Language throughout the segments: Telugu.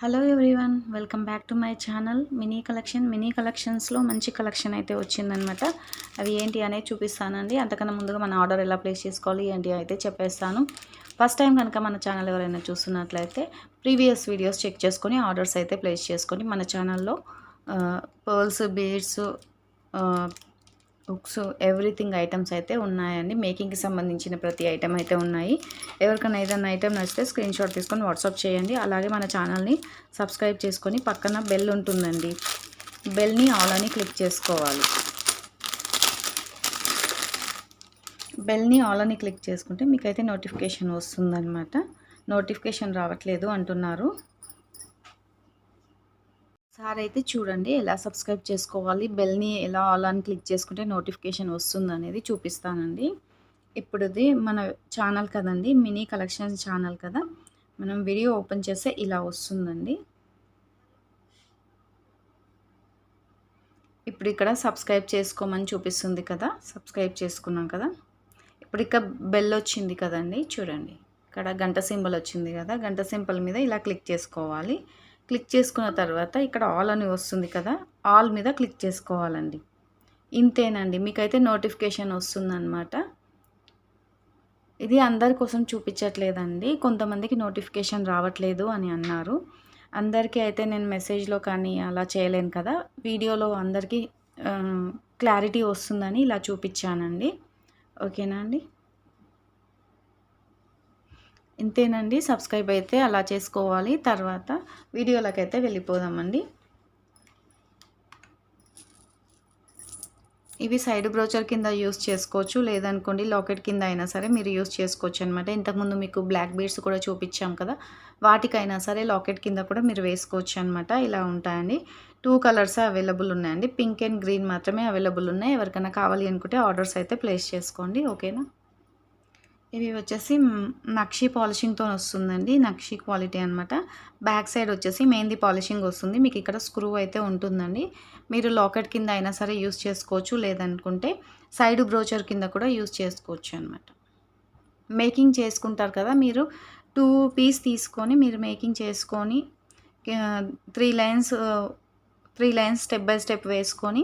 Hello everyone welcome back to my channel mini collection mini కలెక్షన్స్లో మంచి కలెక్షన్ అయితే వచ్చిందనమాట అవి ఏంటి అనేది చూపిస్తానండి. అంతకన్నా ముందుగా మన ఆర్డర్ ఎలా ప్లేస్ చేసుకోవాలి ఏంటి అయితే చెప్పేస్తాను. ఫస్ట్ టైం కనుక మన ఛానల్ ఎవరైనా చూస్తున్నట్లయితే ప్రీవియస్ వీడియోస్ చెక్ చేసుకొని ఆర్డర్స్ అయితే ప్లేస్ చేసుకొని మన ఛానల్లో pearls beads books everything items అయితే ఉన్నాయండి. మేకింగ్కి సంబంధించిన ప్రతి ఐటమ్ అయితే ఉన్నాయి. ఎవరికైనా ఏదైనా ఐటమ్ నచ్చితే స్క్రీన్ షాట్ తీసుకొని వాట్సాప్ చేయండి. అలాగే మన ఛానల్ని సబ్స్క్రైబ్ చేసుకొని పక్కన బెల్ ఉంటుందండి. బెల్ని ఆల్ అని క్లిక్ చేసుకోవాలి. బెల్ని ఆల్ అని క్లిక్ చేసుకుంటే మీకైతే నోటిఫికేషన్ వస్తుందన్నమాట. నోటిఫికేషన్ రావట్లేదు అంటున్నారు. సార్ అయితే చూడండి ఎలా సబ్స్క్రైబ్ చేసుకోవాలి బెల్ని ఎలా ఆల్ అని క్లిక్ చేసుకుంటే నోటిఫికేషన్ వస్తుంది అనేది చూపిస్తానండి. ఇప్పుడుది మన ఛానల్ కదండి మినీ కలెక్షన్స్ ఛానల్ కదా మనం వీడియో ఓపెన్ చేస్తే ఇలా వస్తుందండి. ఇప్పుడు ఇక్కడ సబ్స్క్రైబ్ చేసుకోమని చూపిస్తుంది కదా సబ్స్క్రైబ్ చేసుకున్నాం కదా. ఇప్పుడు ఇక్కడ బెల్ వచ్చింది కదండి చూడండి. ఇక్కడ గంట సింబల్ వచ్చింది కదా గంట సింబల్ మీద ఇలా క్లిక్ చేసుకోవాలి. క్లిక్ చేసుకున్న తర్వాత ఇక్కడ ఆల్ అని వస్తుంది కదా ఆల్ మీద క్లిక్ చేసుకోవాలండి. ఇంతేనండి మీకైతే నోటిఫికేషన్ వస్తుందన్నమాట. ఇది అందరి కోసం చూపించట్లేదండి కొంతమందికి నోటిఫికేషన్ రావట్లేదు అని అన్నారు. అందరికీ అయితే నేను మెసేజ్లో కానీ అలా చేయలేను కదా వీడియోలో అందరికీ క్లారిటీ వస్తుందని ఇలా చూపించానండి. ఓకేనా అండి? ఇంతేనండి. సబ్స్క్రైబ్ అయితే అలా చేసుకోవాలి. తర్వాత వీడియోలకైతే అయితే వెళ్ళిపోదామండి. ఇవి సైడ్ బ్రోచర్ కింద యూస్ చేసుకోవచ్చు. లేదనుకోండి లాకెట్ కింద అయినా సరే మీరు యూస్ చేసుకోవచ్చు అనమాట ఇంతకుముందు మీకు బ్లాక్ బీడ్స్ కూడా చూపించాం కదా వాటికైనా సరే లాకెట్ కింద కూడా మీరు వేసుకోవచ్చు అనమాట ఇలా ఉంటాయండి. టూ కలర్స్ అవైలబుల్ ఉన్నాయండి. పింక్ అండ్ గ్రీన్ మాత్రమే అవైలబుల్ ఉన్నాయి. ఎవరికైనా కావాలి అనుకుంటే ఆర్డర్స్ అయితే ప్లేస్ చేసుకోండి. ఓకేనా? ఇవి వచ్చేసి నక్షి పాలిషింగ్తో వస్తుందండి. నక్షి క్వాలిటీ అనమాట బ్యాక్ సైడ్ వచ్చేసి మెహందీ పాలిషింగ్ వస్తుంది. మీకు ఇక్కడ స్క్రూ అయితే ఉంటుందండి. మీరు లాకెట్ కింద అయినా సరే యూస్ చేసుకోవచ్చు. లేదనుకుంటే సైడ్ బ్రోచర్ కింద కూడా యూస్ చేసుకోవచ్చు అనమాట మేకింగ్ చేసుకుంటారు కదా మీరు. టూ పీస్ తీసుకొని మీరు మేకింగ్ చేసుకొని three lines three lines step by step వేసుకొని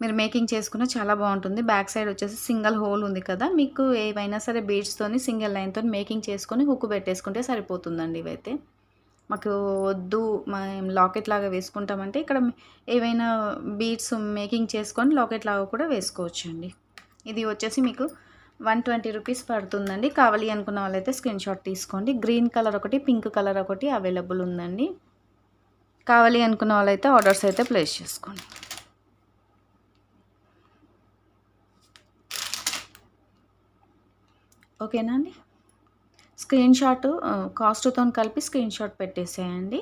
మీరు మేకింగ్ చేసుకున్న చాలా బాగుంటుంది. బ్యాక్ సైడ్ వచ్చేసి సింగిల్ హోల్ ఉంది కదా మీకు ఏవైనా సరే బీడ్స్తోని సింగిల్ లైన్తో మేకింగ్ చేసుకొని హుక్ పెట్టేసుకుంటే సరిపోతుందండి ఇవైతే. మాకు వద్దు మేము లాకెట్ లాగా వేసుకుంటామంటే ఇక్కడ ఏవైనా బీడ్స్ మేకింగ్ చేసుకొని లాకెట్ లాగా కూడా వేసుకోవచ్చండి. ఇది వచ్చేసి మీకు వన్ ట్వంటీ రూపీస్ పడుతుందండి. కావాలి అనుకున్న వాళ్ళైతే స్క్రీన్ షాట్ తీసుకోండి. గ్రీన్ కలర్ ఒకటి పింక్ కలర్ ఒకటి అవైలబుల్ ఉందండి. కావాలి అనుకున్న వాళ్ళైతే ఆర్డర్స్ అయితే ప్లేస్ చేసుకోండి. ఓకేనా అండి? స్క్రీన్ షాట్ కాస్ట్తో కలిపి స్క్రీన్ షాట్ పెట్టేసేయండి.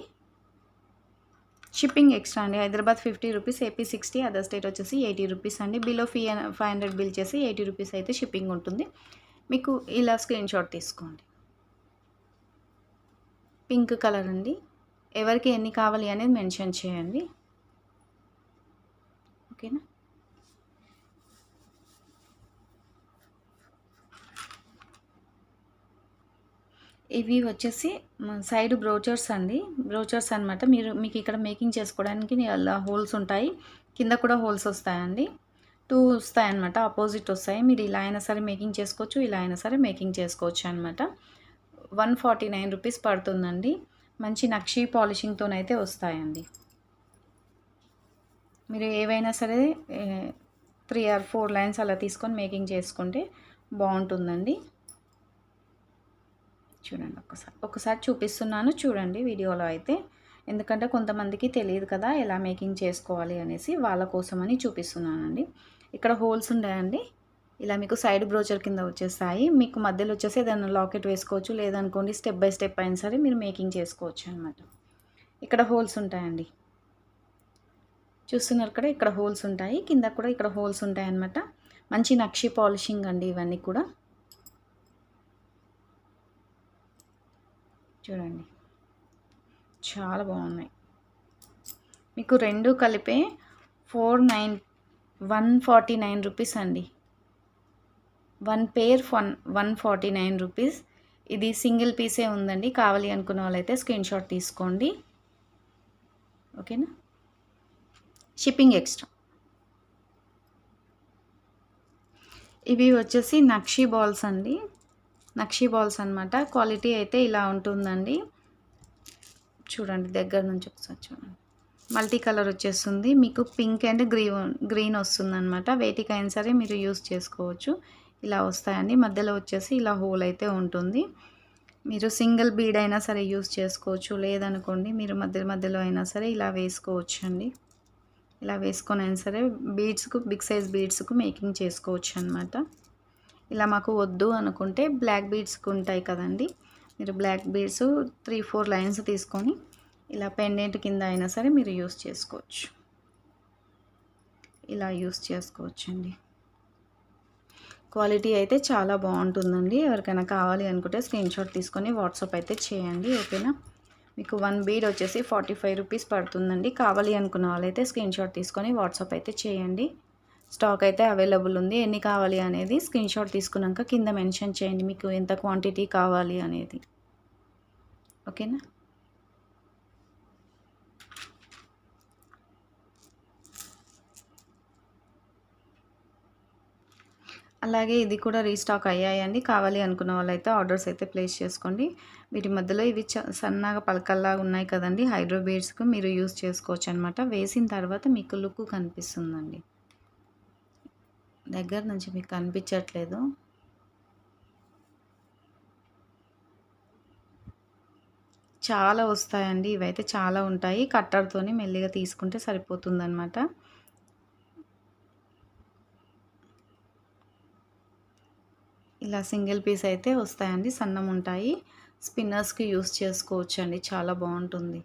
షిప్పింగ్ ఎక్స్ట్రా అండి. Hyderabad fifty rupees AP sixty other state వచ్చేసి ఎయిటీ రూపీస్ అండి. బిలో ఫీ ఫైవ్ హండ్రెడ్ బిల్ చేసి ఎయిటీ రూపీస్ అయితే షిప్పింగ్ ఉంటుంది. మీకు ఇలా స్క్రీన్ షాట్ తీసుకోండి. పింక్ కలర్ అండి. ఎవరికి ఎన్ని కావాలి అనేది మెన్షన్ చేయండి. ఓకేనా? ఇవి వచ్చేసి సైడ్ బ్రోచర్స్ అండి. బ్రోచర్స్ అనమాట మీరు మీకు ఇక్కడ మేకింగ్ చేసుకోవడానికి అలా హోల్స్ ఉంటాయి. కింద కూడా హోల్స్ వస్తాయండి. టూ వస్తాయి అనమాట ఆపోజిట్ వస్తాయి. మీరు ఇలా అయినా సరే మేకింగ్ చేసుకోవచ్చు. ఇలా అయినా సరే మేకింగ్ చేసుకోవచ్చు అనమాట వన్ ఫార్టీ నైన్ రూపీస్ పడుతుందండి. మంచి నక్షీ పాలిషింగ్తోనైతే వస్తాయండి. మీరు ఏవైనా సరే త్రీ ఆర్ ఫోర్ లైన్స్ అలా తీసుకొని మేకింగ్ చేసుకుంటే బాగుంటుందండి. చూడండి ఒకసారి ఒకసారి చూపిస్తున్నాను చూడండి వీడియోలో అయితే. ఎందుకంటే కొంతమందికి తెలియదు కదా ఎలా మేకింగ్ చేసుకోవాలి అనేసి వాళ్ళ కోసమని చూపిస్తున్నానండి. ఇక్కడ హోల్స్ ఉన్నాయండి. ఇలా మీకు సైడ్ బ్రోచర్ కింద వచ్చేస్తాయి. మీకు మధ్యలో వచ్చేసి ఏదైనా లాకెట్ వేసుకోవచ్చు లేదనుకోండి స్టెప్ బై స్టెప్ అయినా సరే మీరు మేకింగ్ చేసుకోవచ్చు అనమాట ఇక్కడ హోల్స్ ఉంటాయండి. చూస్తున్నారు కదా ఇక్కడ హోల్స్ ఉంటాయి. కింద కూడా ఇక్కడ హోల్స్ ఉంటాయి అనమాట మంచి నక్షి పాలిషింగ్ అండి ఇవన్నీ కూడా. చూడండి. చాలా బాగున్నాయి. మీకు రెండు కలిపే four nine one forty nine rupees అండి. One pair one one forty nine rupees. ఇది సింగిల్ పీసే ఉందండి. కావాలి అనుకున్న వాళ్ళైతే స్క్రీన్ షాట్ తీసుకోండి. ఓకేనా? Shipping extra. ఇవి వచ్చేసి నక్షి బాల్స్ అండి. నక్షీ బాల్స్ అనమాట క్వాలిటీ అయితే ఇలా ఉంటుందండి. చూడండి దగ్గర నుంచి ఒకసారి చూడండి. మల్టీ కలర్ వచ్చేస్తుంది. మీకు పింక్ అండ్ గ్రీన్ గ్రీన్ వస్తుంది అనమాట వేటికైనా సరే మీరు యూస్ చేసుకోవచ్చు. ఇలా వస్తాయండి. మధ్యలో వచ్చేసి ఇలా హోల్ అయితే ఉంటుంది. మీరు సింగిల్ బీడ్ అయినా సరే యూస్ చేసుకోవచ్చు. లేదనుకోండి మీరు మధ్య మధ్యలో అయినా సరే ఇలా వేసుకోవచ్చు అండి ఇలా వేసుకొని అయినా సరే బీడ్స్కు బిగ్ సైజ్ బీడ్స్కు మేకింగ్ చేసుకోవచ్చు అనమాట ఇలా మాకు వద్దు అనుకుంటే బ్లాక్ బీడ్స్కి ఉంటాయి కదండి. మీరు black beads three four lines తీసుకొని ఇలా పెండెంట్ కింద అయినా సరే మీరు యూస్ చేసుకోవచ్చు. ఇలా యూస్ చేసుకోవచ్చండి. క్వాలిటీ అయితే చాలా బాగుంటుందండి. ఎవరికైనా కావాలి అనుకుంటే స్క్రీన్ షాట్ తీసుకొని వాట్సాప్ అయితే చేయండి ఓకేనా? మీకు వన్ బీడ్ వచ్చేసి ఫార్టీ ఫైవ్ రూపీస్ పడుతుందండి. కావాలి అనుకున్న వాళ్ళైతే స్క్రీన్ షాట్ తీసుకొని వాట్సాప్ అయితే చేయండి. స్టాక్ అయితే అవైలబుల్ ఉంది. ఎన్ని కావాలి అనేది స్క్రీన్ షాట్ తీసుకున్నాక కింద మెన్షన్ చేయండి. మీకు ఎంత క్వాంటిటీ కావాలి అనేది. ఓకేనా? అలాగే ఇది కూడా రీస్టాక్ అయ్యాయండి. కావాలి అనుకున్న వాళ్ళైతే ఆర్డర్స్ అయితే ప్లేస్ చేసుకోండి. వీటి మధ్యలో ఇవి సన్నగా పలకల్లా ఉన్నాయి కదండి. హైడ్రో బీడ్స్కు మీరు యూస్ చేసుకోవచ్చు అనమాట వేసిన తర్వాత మీకు లుక్ కనిపిస్తుందండి. దగ్గర నుంచి మీకు కనిపించట్లేదు. చాలా వస్తాయండి. ఇవైతే చాలా ఉంటాయి. కట్టర్తోని మెల్లిగా తీసుకుంటే సరిపోతుందన్నమాట. ఇలా సింగిల్ పీస్ అయితే వస్తాయండి. సన్నం ఉంటాయి. స్పిన్నర్స్కి యూస్ చేసుకోవచ్చు అండి చాలా బాగుంటుంది.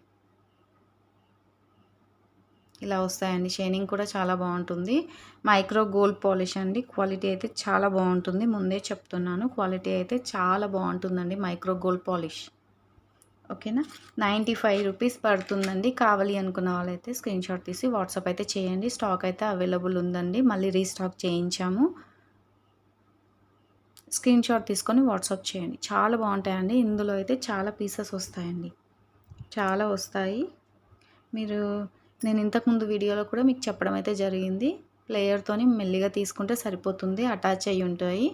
ఇలా వస్తాయండి. షైనింగ్ కూడా చాలా బాగుంటుంది. మైక్రో గోల్డ్ పాలిష్ అండి. క్వాలిటీ అయితే చాలా బాగుంటుంది. ముందే చెప్తున్నాను. క్వాలిటీ అయితే చాలా బాగుంటుందండి మైక్రో గోల్డ్ పాలిష్. ఓకేనా? నైంటీ ఫైవ్ రూపీస్ పడుతుందండి. కావాలి అనుకున్న వాళ్ళైతే స్క్రీన్ షాట్ తీసి వాట్సాప్ అయితే చేయండి. స్టాక్ అయితే అవైలబుల్ ఉందండి. మళ్ళీ రీస్టాక్ చేయించాము. స్క్రీన్ షాట్ తీసుకొని వాట్సాప్ చేయండి. చాలా బాగుంటాయండి. ఇందులో అయితే చాలా పీసెస్ వస్తాయండి. చాలా వస్తాయి. మీరు నేను ఇంతకుముందు వీడియోలో కూడా మీకు చెప్పడం అయితే జరిగింది. ప్లేయర్తోని మెల్లిగా తీసుకుంటే సరిపోతుంది అటాచ్ అయ్యి ఉంటాయి.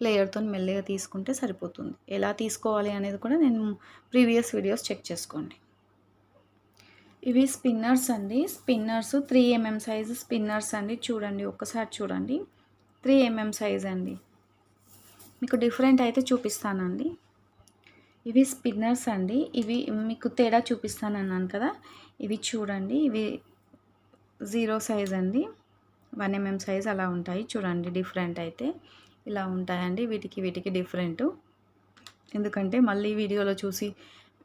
ప్లేయర్తో మెల్లిగా తీసుకుంటే సరిపోతుంది. ఎలా తీసుకోవాలి అనేది కూడా నేను ప్రీవియస్ వీడియోస్ చెక్ చేసుకోండి. ఇవి స్పిన్నర్స్ అండి. Spinners three MM size spinners అండి. చూడండి ఒక్కసారి చూడండి. త్రీ ఎంఎం సైజ్ అండి. మీకు డిఫరెంట్ అయితే చూపిస్తానండి. ఇవి స్పిన్నర్స్ అండి. ఇవి మీకు తేడా చూపిస్తాను అన్నాను కదా. ఇవి చూడండి. ఇవి జీరో సైజ్ అండి. వన్ ఎంఎం సైజ్ అలా ఉంటాయి. చూడండి డిఫరెంట్ అయితే ఇలా ఉంటాయండి. వీటికి వీటికి డిఫరెంట్. ఎందుకంటే మళ్ళీ వీడియోలో చూసి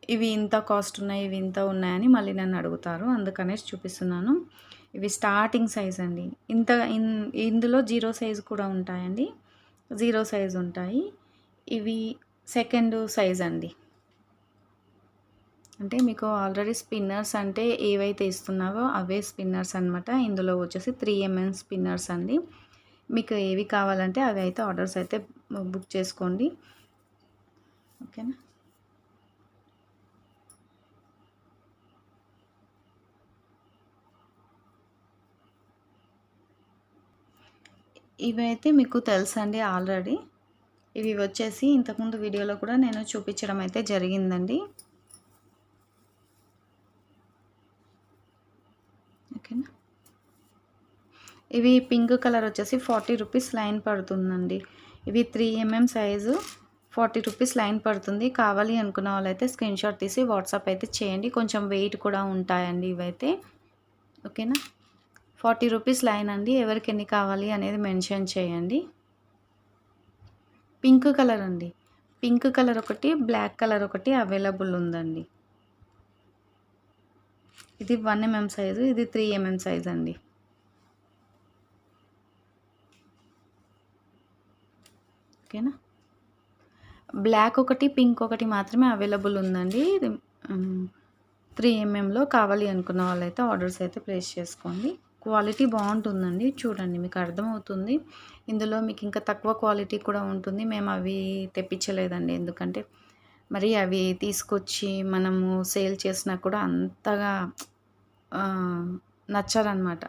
ఇవి ఇంత కాస్ట్ ఉన్నాయి ఇవి ఇంత ఉన్నాయని మళ్ళీ నన్ను అడుగుతారు. అందుకనేసి చూపిస్తున్నాను. ఇవి స్టార్టింగ్ సైజ్ అండి. ఇంత ఇందులో జీరో సైజ్ కూడా ఉంటాయండి. జీరో సైజ్ ఉంటాయి. ఇవి సెకండ్ సైజ్ అండి. అంటే మీకు ఆల్రెడీ స్పిన్నర్స్ అంటే ఏవైతే ఇస్తున్నావో అవే స్పిన్నర్స్ అనమాట ఇందులో వచ్చేసి త్రీ ఎంఎం స్పిన్నర్స్ అండి. మీకు ఏవి కావాలంటే అవి అయితే ఆర్డర్స్ అయితే బుక్ చేసుకోండి. ఓకేనా? ఇవి అయితే మీకు తెలుసండి ఆల్రెడీ. ఇవి వచ్చేసి ఇంతకుముందు వీడియోలో కూడా నేను చూపించడం అయితే జరిగిందండి. ఓకేనా? ఇవి పింక్ కలర్ వచ్చేసి ఫార్టీ రూపీస్ లైన్ పడుతుందండి. ఇవి three mm size forty rupees line పడుతుంది. కావాలి అనుకున్న వాళ్ళైతే స్క్రీన్ షాట్ తీసి వాట్సాప్ అయితే చేయండి. కొంచెం వెయిట్ కూడా ఉంటాయండి ఇవైతే. ఓకేనా? ఫార్టీ రూపీస్ లైన్ అండి. ఎవరికి ఎన్ని కావాలి అనేది మెన్షన్ చేయండి. పింక్ కలర్ అండి. పింక్ కలర్ ఒకటి బ్లాక్ కలర్ ఒకటి అవైలబుల్ ఉందండి. ఇది వన్ ఎంఎం సైజు ఇది త్రీ ఎంఎం సైజ్ అండి. ఓకేనా? బ్లాక్ ఒకటి పింక్ ఒకటి మాత్రమే అవైలబుల్ ఉందండి. త్రీ ఎంఎంలో కావాలి అనుకున్న వాళ్ళైతే ఆర్డర్స్ అయితే ప్లేస్ చేసుకోండి. క్వాలిటీ బాగుంటుందండి. చూడండి మీకు అర్థమవుతుంది. ఇందులో మీకు ఇంకా తక్కువ క్వాలిటీ కూడా ఉంటుంది. మేము అవి తెప్పించలేదండి. ఎందుకంటే మరి అవి తీసుకొచ్చి మనము సేల్ చేసినా కూడా అంతగా నచ్చారనమాట.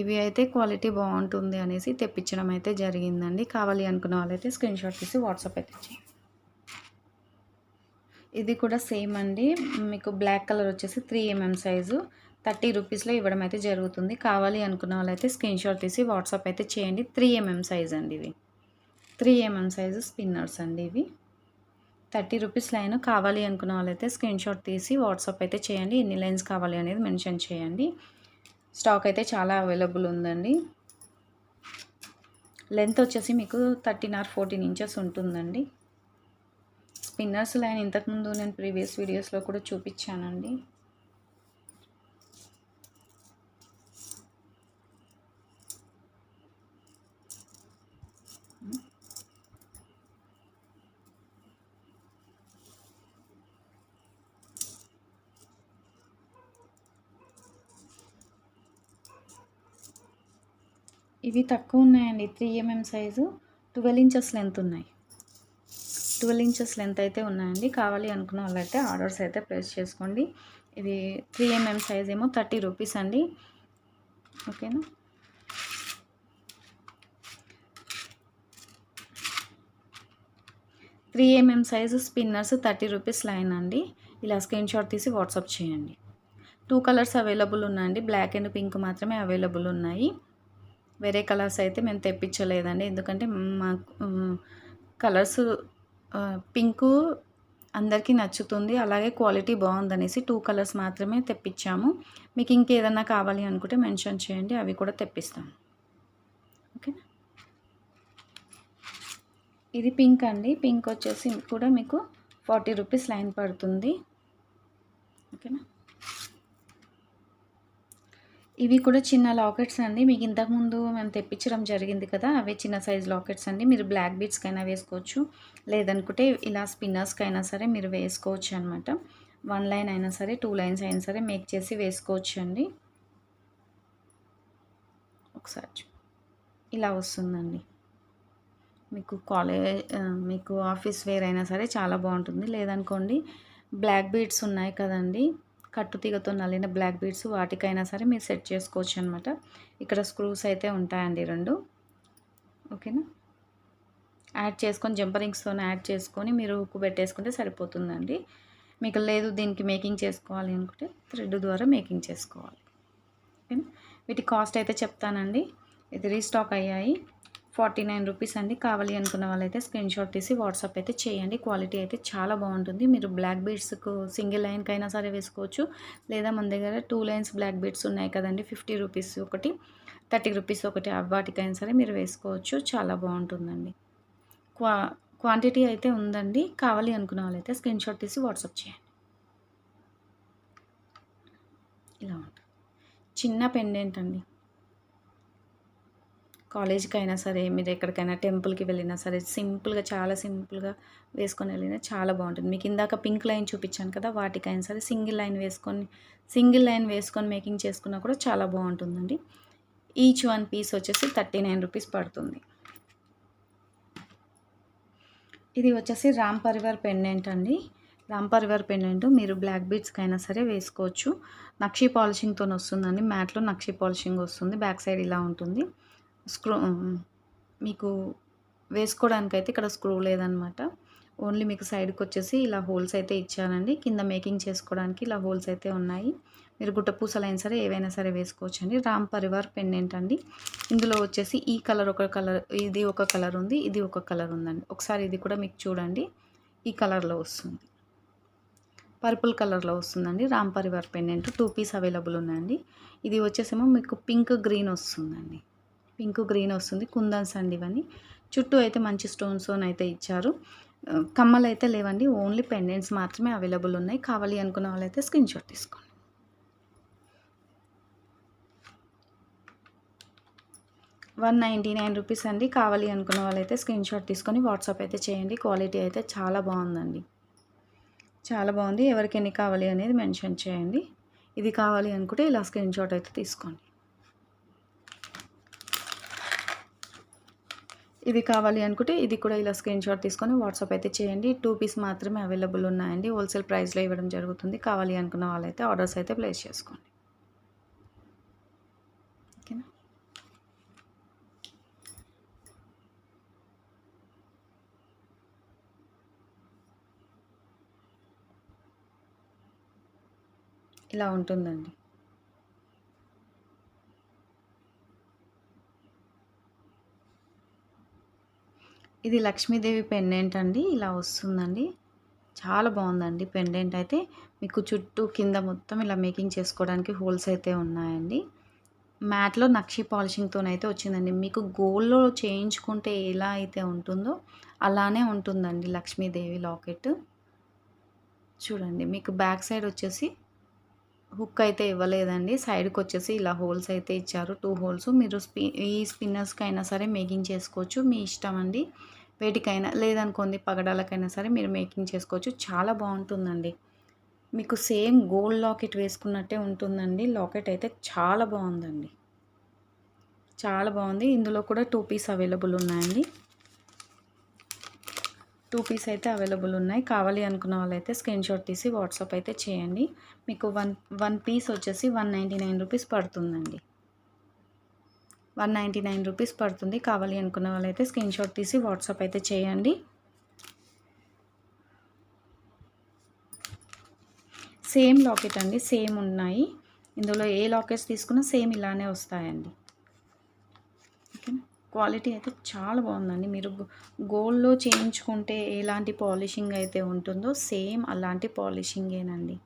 ఇవి అయితే క్వాలిటీ బాగుంటుంది అనేసి తెప్పించడం అయితే జరిగిందండి. కావాలి అనుకున్న వాళ్ళైతే స్క్రీన్ షాట్ తీసి వాట్సాప్ అయితే చేయండి ఇది కూడా సేమ్ అండి. మీకు బ్లాక్ కలర్ వచ్చేసి త్రీ ఎంఎం సైజు. థర్టీ రూపీస్లో ఇవ్వడం అయితే జరుగుతుంది. కావాలి అనుకున్న వాళ్ళైతే స్క్రీన్ షాట్ తీసి వాట్సాప్ అయితే చేయండి. త్రీ ఎంఎం సైజ్ అండి ఇవి. త్రీ ఎంఎం సైజు స్పిన్నర్స్ అండి ఇవి. థర్టీ రూపీస్ లైన్ కావాలి అనుకున్న వాళ్ళైతే స్క్రీన్ షాట్ తీసి వాట్సాప్ అయితే చేయండి. ఎన్ని లైన్స్ కావాలి అనేది మెన్షన్ చేయండి. స్టాక్ అయితే చాలా అవైలబుల్ ఉందండి. లెంత్ వచ్చేసి మీకు థర్టీన్ ఆర్ ఫోర్టీన్ ఇంచెస్ ఉంటుందండి. స్పిన్నర్స్ లైన్ ఇంతకుముందు నేను ప్రీవియస్ వీడియోస్లో కూడా చూపించానండి. ఇవి తక్కువ ఉన్నాయండి. Three mm size twelve inches length ఉన్నాయి. ట్వెల్వ్ ఇంచెస్ లెంత్ అయితే ఉన్నాయండి. కావాలి అనుకున్న వాళ్ళైతే ఆర్డర్స్ అయితే ప్లేస్ చేసుకోండి. ఇది త్రీ ఎంఎం సైజ్ ఏమో థర్టీ రూపీస్ అండి. ఓకేనా? Three mm size spinners thirty rupees line అండి. ఇలా స్క్రీన్ షాట్ తీసి వాట్సాప్ చేయండి. టూ కలర్స్ అవైలబుల్ ఉన్నాయండి. బ్లాక్ అండ్ పింక్ మాత్రమే అవైలబుల్ ఉన్నాయి. వేరే కలర్స్ అయితే మేము తెప్పించలేదండి. ఎందుకంటే మాకు కలర్స్ పింకు అందరికీ నచ్చుతుంది. అలాగే క్వాలిటీ బాగుందనేసి టూ కలర్స్ మాత్రమే తెప్పించాము. మీకు ఇంకేదన్నా కావాలి అనుకుంటే మెన్షన్ చేయండి అవి కూడా తెప్పిస్తాం. ఓకే ఇది పింక్ అండి. పింక్ వచ్చేసి కూడా మీకు ఫార్టీ రూపీస్ లైన్ పడుతుంది. ఓకేనా? ఇవి కూడా చిన్న లాకెట్స్ అండి. మీకు ఇంతకుముందు మేము తెప్పించడం జరిగింది కదా అవే చిన్న సైజ్ లాకెట్స్ అండి. మీరు బ్లాక్ బీడ్స్కైనా వేసుకోవచ్చు. లేదనుకుంటే ఇలా స్పిన్నర్స్కైనా సరే మీరు వేసుకోవచ్చు అనమాట వన్ లైన్ అయినా సరే టూ లైన్స్ అయినా సరే మేక్ చేసి వేసుకోవచ్చు అండి. ఒకసారి ఇలా వస్తుందండి. మీకు కాలేజ్ మీకు ఆఫీస్ వేర్ అయినా సరే చాలా బాగుంటుంది. లేదనుకోండి బ్లాక్ బీడ్స్ ఉన్నాయి కదండి. కట్టుతీగతో నల్లిన బ్లాక్ బీడ్స్ వాటికైనా సరే మీరు సెట్ చేసుకోవచ్చు అనమాట ఇక్కడ స్క్రూస్ అయితే ఉంటాయండి రెండు. ఓకేనా? యాడ్ చేసుకొని జంపరింగ్స్తో యాడ్ చేసుకొని మీరు ఉక్కు పెట్టేసుకుంటే సరిపోతుందండి. మీకు లేదు దీనికి మేకింగ్ చేసుకోవాలి అనుకుంటే థ్రెడ్ ద్వారా మేకింగ్ చేసుకోవాలి. ఓకేనా? వీటి కాస్ట్ అయితే చెప్తానండి. ఇది రీస్టాక్ అయ్యాయి. ఫార్టీ నైన్ రూపీస్ అండి. కావాలి అనుకున్న వాళ్ళైతే స్క్రీన్ షాట్ తీసి వాట్సాప్ అయితే చేయండి. క్వాలిటీ అయితే చాలా బాగుంటుంది. మీరు బ్లాక్ బీడ్స్కు సింగిల్ లైన్కి అయినా సరే వేసుకోవచ్చు. లేదా మన దగ్గర టూ లైన్స్ బ్లాక్ బీడ్స్ ఉన్నాయి కదండి. ఫిఫ్టీ రూపీస్ ఒకటి థర్టీ రూపీస్ ఒకటి వాటికైనా సరే మీరు వేసుకోవచ్చు. చాలా బాగుంటుందండి. క్వా క్వాంటిటీ అయితే ఉందండి. కావాలి అనుకున్న వాళ్ళైతే స్క్రీన్ షాట్ తీసి వాట్సాప్ చేయండి. ఇలా ఉంటుంది. చిన్న పెండెంట్ అండి కాలేజ్కి అయినా సరే మీరు ఎక్కడికైనా టెంపుల్కి వెళ్ళినా సరే సింపుల్గా చాలా సింపుల్గా వేసుకొని వెళ్ళినా చాలా బాగుంటుంది. మీకు ఇందాక పింక్ లైన్ చూపించాను కదా వాటికైనా సరే సింగిల్ లైన్ వేసుకొని సింగిల్ లైన్ వేసుకొని మేకింగ్ చేసుకున్నా కూడా చాలా బాగుంటుందండి. ఈచ్ వన్ పీస్ వచ్చేసి థర్టీ నైన్ రూపీస్ పడుతుంది. ఇది వచ్చేసి రామ్ పరివార్ పెండెంట్ అండి. రామ్ పరివార్ పెండెంట్ మీరు బ్లాక్ బీడ్స్కి అయినా సరే వేసుకోవచ్చు. నక్షి పాలిషింగ్తో వస్తుందండి మ్యాట్లో నక్షి పాలిషింగ్ వస్తుంది బ్యాక్ సైడ్ ఇలా ఉంటుంది. స్క్రూ మీకు వేసుకోవడానికైతే ఇక్కడ స్క్రూ లేదనమాట ఓన్లీ మీకు సైడ్కి వచ్చేసి ఇలా హోల్స్ అయితే ఇచ్చానండి. కింద మేకింగ్ చేసుకోవడానికి ఇలా హోల్స్ అయితే ఉన్నాయి. మీరు గుట్టపూసలైనా సరే ఏవైనా సరే వేసుకోవచ్చు అండి రామ్ పరివార్ పెండెంట్ అండి ఇందులో వచ్చేసి ఈ కలర్ ఒక కలర్ ఇది ఒక కలర్ ఉంది ఇది ఒక కలర్ ఉందండి. ఒకసారి ఇది కూడా మీకు చూడండి. ఈ కలర్లో వస్తుంది. పర్పుల్ కలర్లో వస్తుందండి. Ram Parivar pendant two piece available ఉందండి ఇది వచ్చేసేమో మీకు పింక్ గ్రీన్ వస్తుందండి. పింక్ గ్రీన్ వస్తుంది కుందన్స్ అండి ఇవన్నీ. చుట్టూ అయితే మంచి స్టోన్స్ అయితే ఇచ్చారు. కమ్మలు అయితే లేవండి ఓన్లీ పెండెంట్స్ మాత్రమే అవైలబుల్ ఉన్నాయి. కావాలి అనుకున్న వాళ్ళైతే స్క్రీన్ షాట్ తీసుకోండి. వన్ నైంటీ నైన్ రూపీస్ అండి. కావాలి అనుకున్న వాళ్ళైతే స్క్రీన్ షాట్ తీసుకొని వాట్సాప్ అయితే చేయండి. క్వాలిటీ అయితే చాలా బాగుందండి. చాలా బాగుంది. ఎవరికి ఎన్ని కావాలి అనేది మెన్షన్ చేయండి. ఇది కావాలి అనుకుంటే ఇలా స్క్రీన్ షాట్ అయితే తీసుకోండి. ఇది కావాలి అనుకుంటే ఇది కూడా ఇలా స్క్రీన్ షాట్ తీసుకొని వాట్సాప్ అయితే చేయండి. టూ పీస్ మాత్రమే అవైలబుల్ ఉన్నాయండి. హోల్సేల్ ప్రైస్లో ఇవ్వడం జరుగుతుంది. కావాలి అనుకున్న వాళ్ళైతే ఆర్డర్స్ అయితే ప్లేస్ చేసుకోండి. ఓకేనా? ఇలా ఉంటుందండి. ఇది లక్ష్మీదేవి పెండెంట్ అండి. ఇలా వస్తుందండి. చాలా బాగుందండి పెండెంట్ అయితే. మీకు చుట్టూ కింద మొత్తం ఇలా మేకింగ్ చేసుకోవడానికి హోల్స్ అయితే ఉన్నాయండి. మ్యాట్లో నక్షి పాలిషింగ్తోనైతే వచ్చిందండి. మీకు గోల్డ్లో చేయించుకుంటే ఎలా అయితే ఉంటుందో అలానే ఉంటుందండి లక్ష్మీదేవి లాకెట్ చూడండి మీకు బ్యాక్ సైడ్ వచ్చేసి హుక్ అయితే ఇవ్వలేదండి. సైడ్కి వచ్చేసి ఇలా హోల్స్ అయితే ఇచ్చారు. టూ హోల్స్ మీరు స్పి ఈ స్పిన్నర్స్కి అయినా సరే మేకింగ్ చేసుకోవచ్చు. మీ ఇష్టం అండి. వేటికైనా లేదనుకోండి పగడాలకైనా సరే మీరు మేకింగ్ చేసుకోవచ్చు. చాలా బాగుంటుందండి. మీకు సేమ్ గోల్డ్ లాకెట్ వేసుకున్నట్టే ఉంటుందండి. లాకెట్ అయితే చాలా బాగుందండి. చాలా బాగుంది. ఇందులో కూడా టూ పీస్ అవైలబుల్ ఉన్నాయండి. టూ పీస్ అయితే అవైలబుల్ ఉన్నాయి. కావాలి అనుకున్న వాళ్ళైతే స్క్రీన్ షాట్ తీసి వాట్సాప్ అయితే చేయండి. మీకు వన్ వన్ పీస్ వచ్చేసి వన్ నైంటీ నైన్ రూపీస్ పడుతుందండి. వన్ నైంటీ నైన్ రూపీస్ పడుతుంది. కావాలి అనుకున్న వాళ్ళైతే స్క్రీన్ షాట్ తీసి వాట్సాప్ అయితే చేయండి. సేమ్ లాకెట్ అండి. సేమ్ ఉన్నాయి. ఇందులో ఏ లాకెట్స్ తీసుకున్నా సేమ్ ఇలానే వస్తాయండి. క్వాలిటీ అయితే చాలా బాగుందండి. మీరు గోల్డ్లో చేయించుకుంటే ఎలాంటి పాలిషింగ్ అయితే ఉంటుందో సేమ్ అలాంటి పాలిషింగేనండి.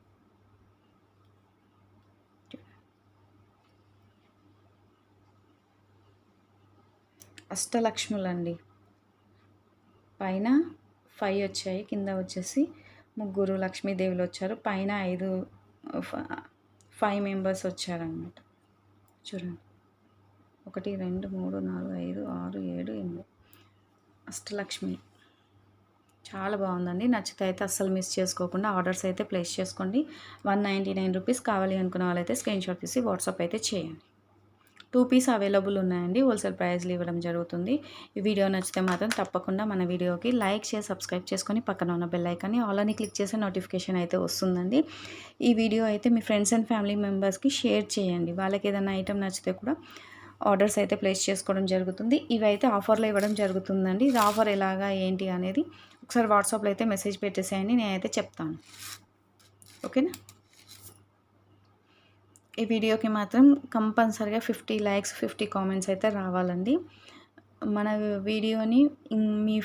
అష్టలక్ష్ములండి. పైన ఫైవ్ వచ్చాయి కింద వచ్చేసి ముగ్గురు లక్ష్మీదేవులు వచ్చారు. పైన ఐదు ఫైవ్ మెంబర్స్ వచ్చారనమాట చూడండి. ఒకటి రెండు మూడు నాలుగు ఐదు ఆరు ఏడు ఎనిమిది. అష్టలక్ష్మి. చాలా బాగుందండి. నచ్చితే అయితే అస్సలు మిస్ చేసుకోకుండా ఆర్డర్స్ అయితే ప్లేస్ చేసుకోండి. వన్ నైంటీ నైన్ రూపీస్ కావాలి అనుకున్న వాళ్ళైతే స్క్రీన్ షాట్ తీసి వాట్సాప్ అయితే చేయండి. టూ పీస్ అవైలబుల్ ఉన్నాయండి. హోల్సేల్ ప్రైస్లు ఇవ్వడం జరుగుతుంది. ఈ వీడియో నచ్చితే మాత్రం తప్పకుండా మన వీడియోకి లైక్ చేసి సబ్స్క్రైబ్ చేసుకొని పక్కన ఉన్న బెల్ ఐకాన్ని ఆల్ అని క్లిక్ చేసే నోటిఫికేషన్ అయితే వస్తుందండి. ఈ వీడియో అయితే మీ ఫ్రెండ్స్ అండ్ ఫ్యామిలీ మెంబర్స్కి షేర్ చేయండి. వాళ్ళకి ఏదైనా ఐటెం నచ్చితే కూడా ఆర్డర్స్ అయితే ప్లేస్ చేసుకోవడం జరుగుతుంది. ఇవి అయితే ఆఫర్లో ఇవ్వడం జరుగుతుందండి. ఇది ఆఫర్ ఎలాగా ఏంటి అనేది ఒకసారి వాట్సాప్లో అయితే మెసేజ్ పెట్టేసేయండి. నేనైతే చెప్తాను. ఓకేనా? ఈ వీడియోకి మాత్రం కంపల్సరిగా ఫిఫ్టీ లైక్స్ ఫిఫ్టీ కామెంట్స్ అయితే రావాలండి. మన వీడియోని మీ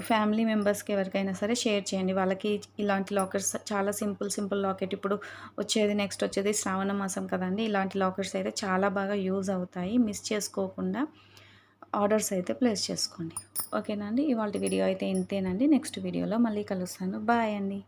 ఫ్యామిలీ మెంబర్స్కి ఎవరికైనా సరే షేర్ చేయండి. వాళ్ళకి ఇలాంటి లాకర్స్ చాలా సింపుల్ సింపుల్ లాకెట్. ఇప్పుడు వచ్చేది నెక్స్ట్ వచ్చేది శ్రావణ మాసం కదండి. ఇలాంటి లాకర్స్ అయితే చాలా బాగా యూజ్ అవుతాయి. మిస్ చేసుకోకుండా ఆర్డర్స్ అయితే ప్లేస్ చేసుకోండి. ఓకేనా అండి? ఇవాళ వీడియో అయితే ఇంతేనండి. నెక్స్ట్ వీడియోలో మళ్ళీ కలుస్తాను. బాయ్ అండి.